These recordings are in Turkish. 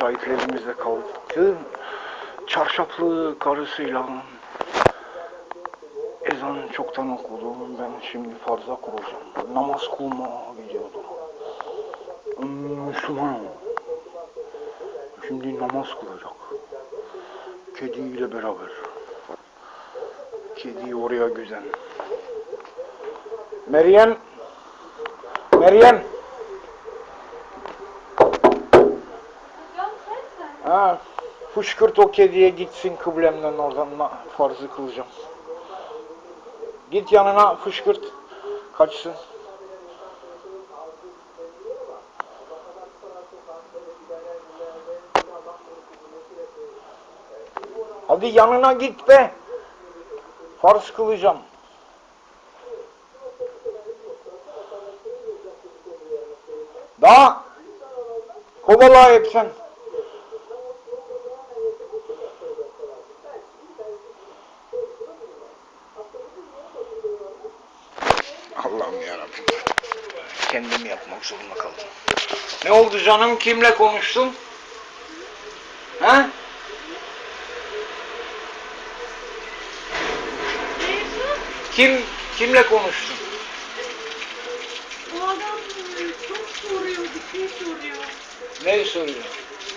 şahitlerimizle kaldı. Çarşaflı karısıyla ezan çoktan okudu. Ben şimdi farza kuracağım. Namaz kılma gidiyordu. Müslümanım. Şimdi namaz kılacak. Kediyle beraber. Kedi oraya güzel. Meryem. Meryem. Ha, fışkırt o kediye gitsin kıblemden oradan farzı kılacağım. Git yanına fışkırt. Kaçsın. Hadi yanına git be. Farz kılacağım. Daha kovala hep sen. Kendim yapmak zorunda kaldım. Ne oldu canım? Kimle konuştun? Ha? Kim kimle konuştun? Bu adam çok soruyor, bir şey soruyor. Ne soruyor?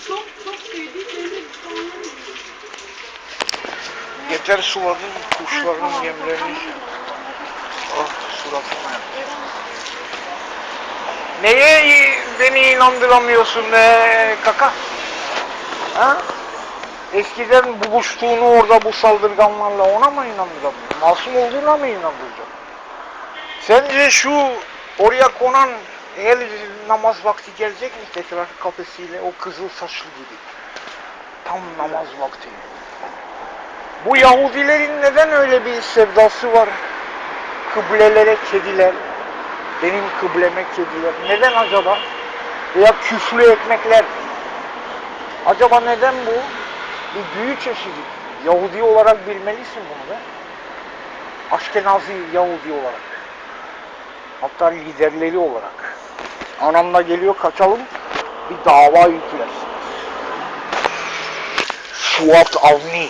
Çok çok şeyleri anlamıyor. Yeter suladın kuşların yemlerini. Ah suratıma yap. Neye beni inandıramıyorsun be kaka? Ha? Eskiden buluştuğunu orada bu saldırganlarla ona mı inandıramıyorsun? Masum olduğuna mı inandıracağım? Sence şu oraya konan el namaz vakti gelecek mi tekrar kafesiyle o kızıl saçlı gibi? Tam namaz vakti. Bu Yahudilerin neden öyle bir sevdası var? Kıblelere kediler, benim kıbleme kediler. Neden acaba? Veya küflü ekmekler. Acaba neden bu? Bir büyü çeşidi. Yahudi olarak bilmelisin bunu be. Aşkenazi Yahudi olarak. Hatta liderleri olarak. Anamla geliyor kaçalım bir dava yüklersin. Fuat Avni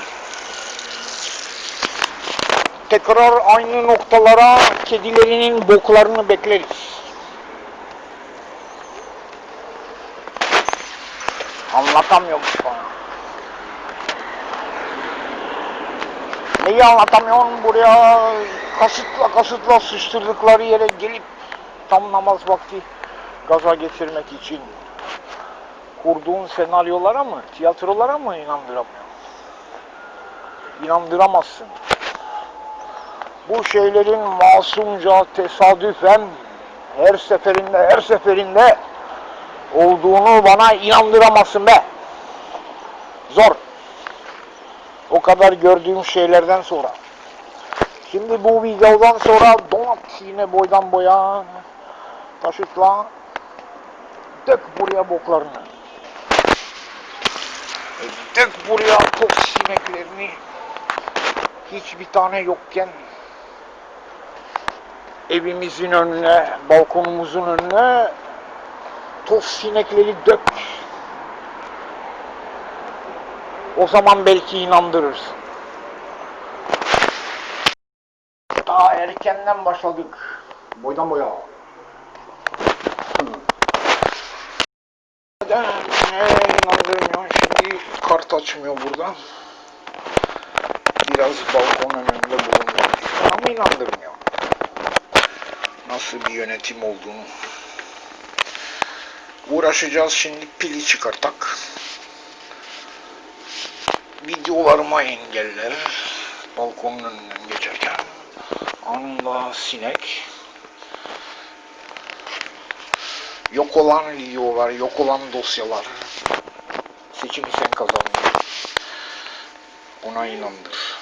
tekrar aynı noktalara kedilerinin boklarını bekleriz. Anlatamıyormuş bana. Neyi anlatamıyorsun buraya kasıtla kasıtla sıçtırdıkları yere gelip tam namaz vakti gaza getirmek için kurduğun senaryolara mı, tiyatrolara mı inandıramıyorsun? İnandıramazsın bu şeylerin masumca tesadüfen her seferinde her seferinde olduğunu bana inandıramazsın be. Zor. O kadar gördüğüm şeylerden sonra. Şimdi bu videodan sonra donat yine boydan boya taşıtla dök buraya boklarını. Dök buraya tok sineklerini. Hiçbir tane yokken evimizin önüne, balkonumuzun önüne toz sinekleri dök. O zaman belki inandırırsın. Daha erkenden başladık. Boydan boya. Neden ne inandırmıyor? Şimdi kart açmıyor burada. Biraz balkon önünde bulunmak ama inandırmıyor nasıl bir yönetim olduğunu. Uğraşacağız şimdi pili çıkartak. Videolarıma engeller. Balkonun önünden geçerken. Anında sinek. Yok olan videolar yok olan dosyalar. Seçimi sen kazandın. Ona inandır.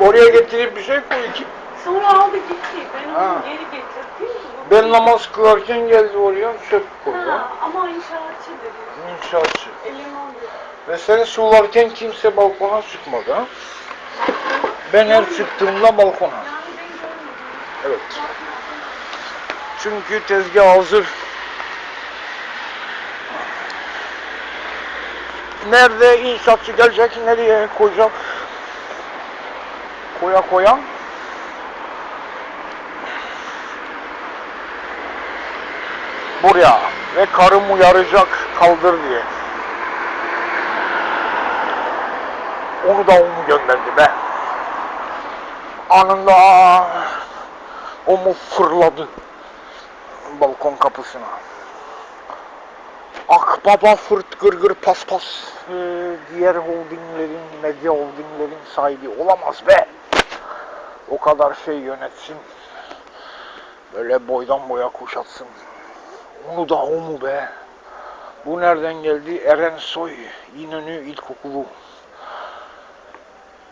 Oraya getirip bir şey koy ki sonra aldı gitti. Ben onu Ha. geri getirdim. ben namaz kılarken geldi oraya çöp koydu Ha, ama inşaatçıdır. İnşaatçı. Elemandır. Ve sen sularken kimse balkona çıkmadı ha? Ben her çıktığımda balkona. Yani ben görmedim. Evet. Çünkü tezgah hazır. nerede inşaatçı gelecek, nereye koyacak? Koya koya. Buraya ve karım uyaracak kaldır diye. Onu da onu gönderdi be. Anında o mu fırladı balkon kapısına. Akbaba fırt gırgır paspas ee, diğer holdinglerin, medya holdinglerin sahibi olamaz be. O kadar şey yönetsin. Böyle boydan boya kuşatsın. Onu da o mu be? Bu nereden geldi? Eren Soy, İnönü İlkokulu.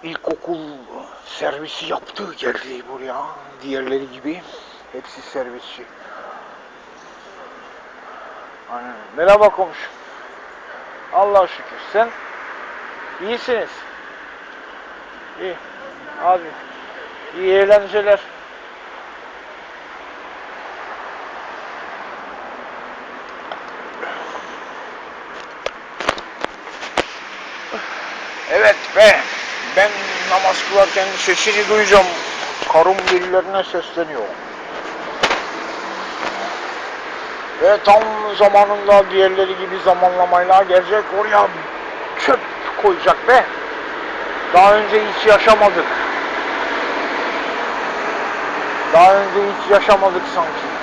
İlkokul servisi yaptı geldi buraya. Diğerleri gibi. Hepsi servisçi. Aynen. Merhaba komşu. Allah'a şükür. Sen iyisiniz. İyi. Abi. İyi eğlenceler. Evet be. Ben namaz kılarken sesini duyacağım. Karım birilerine sesleniyor. Ve tam zamanında diğerleri gibi zamanlamayla gelecek oraya çöp koyacak be. Daha önce hiç yaşamadık. Daha önce hiç yaşamadık sanki.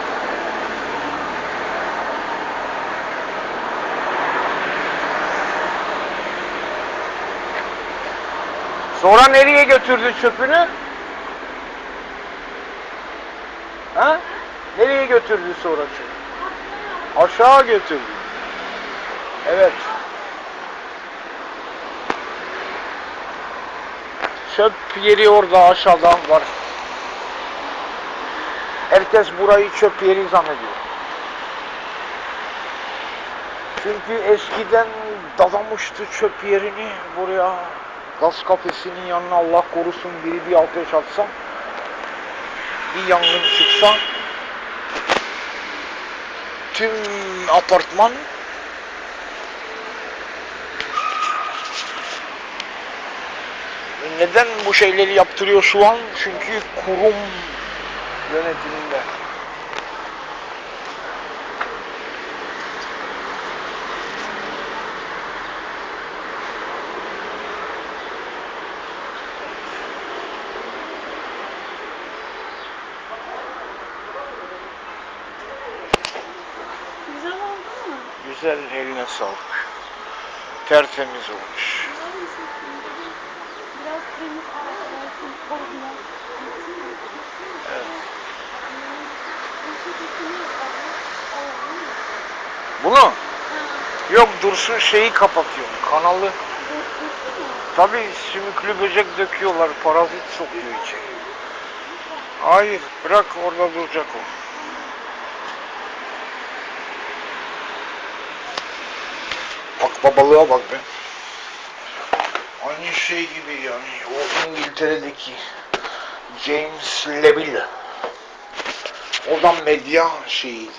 Sonra nereye götürdü çöpünü? Ha? Nereye götürdü sonra çöpü? Aşağı götürdü. Evet. Çöp yeri orada aşağıda var. Herkes burayı çöp yeri zannediyor. Çünkü eskiden dadamıştı çöp yerini buraya. Gaz kafesinin yanına Allah korusun biri bir ateş atsa, bir yangın çıksa, tüm apartman neden bu şeyleri yaptırıyor şu an? Çünkü kurum yönetiminde. Mu? Güzel eline sağlık. Tertemiz olmuş. Evet. Bunu yok dursun şeyi kapatıyorum. Kanalı tabi sümüklü böcek döküyorlar. Parazit sokuyor içeri. Hayır bırak orada duracak o. Akbabalığa bak be. Aynı şey gibi yani. O İngiltere'deki James Leville. O da medya şeyiydi.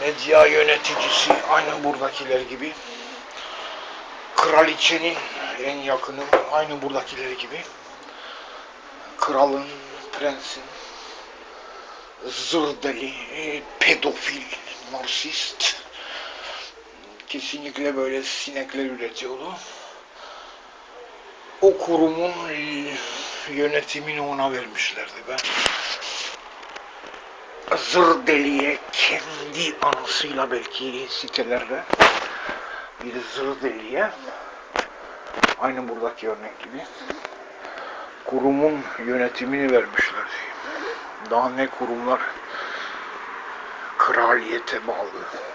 Medya yöneticisi aynı buradakiler gibi. Kraliçenin en yakını aynı buradakiler gibi. Kralın, prensin, zırdeli, pedofil, narsist. Kesinlikle böyle sinekler üretiyordu. O kurumun yönetimini ona vermişlerdi ben. Zır deliye kendi anısıyla belki sitelerde bir zır deliye aynı buradaki örnek gibi kurumun yönetimini vermişlerdi. Daha ne kurumlar kraliyete bağlı.